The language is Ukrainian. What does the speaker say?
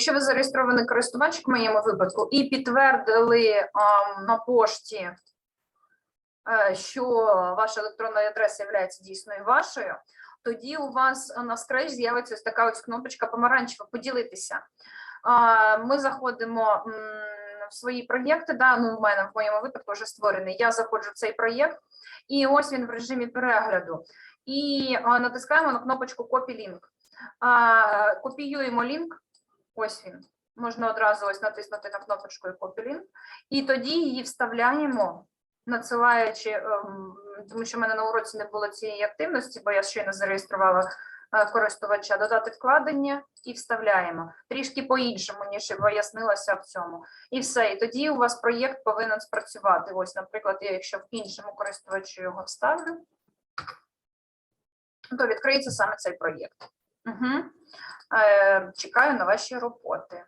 Якщо ви зареєстрований користувач в моєму випадку і підтвердили ам, на пошті, е, що ваша електронна адреса є дійсною вашою, тоді у вас на скреч з'явиться ось така ось кнопочка помаранчева поділитися. А, Ми заходимо в свої проєкти. Да, ну, в мене в моєму випадку вже створений. Я заходжу в цей проєкт, і ось він в режимі перегляду. І а, натискаємо на кнопочку Copy Link. А, Копіюємо лінк. Ось він. Можна одразу ось натиснути на кнопочку Copy Link. І тоді її вставляємо, надсилаючи, ем, тому що в мене на уроці не було цієї активності, бо я щойно зареєструвала е, користувача, додати вкладення і вставляємо. Трішки по-іншому, ніж вияснилося в цьому. І все. І тоді у вас проєкт повинен спрацювати. Ось, наприклад, я якщо в іншому користувачу його вставлю, то відкриється саме цей проєкт. Угу. Чекаю на ваші роботи.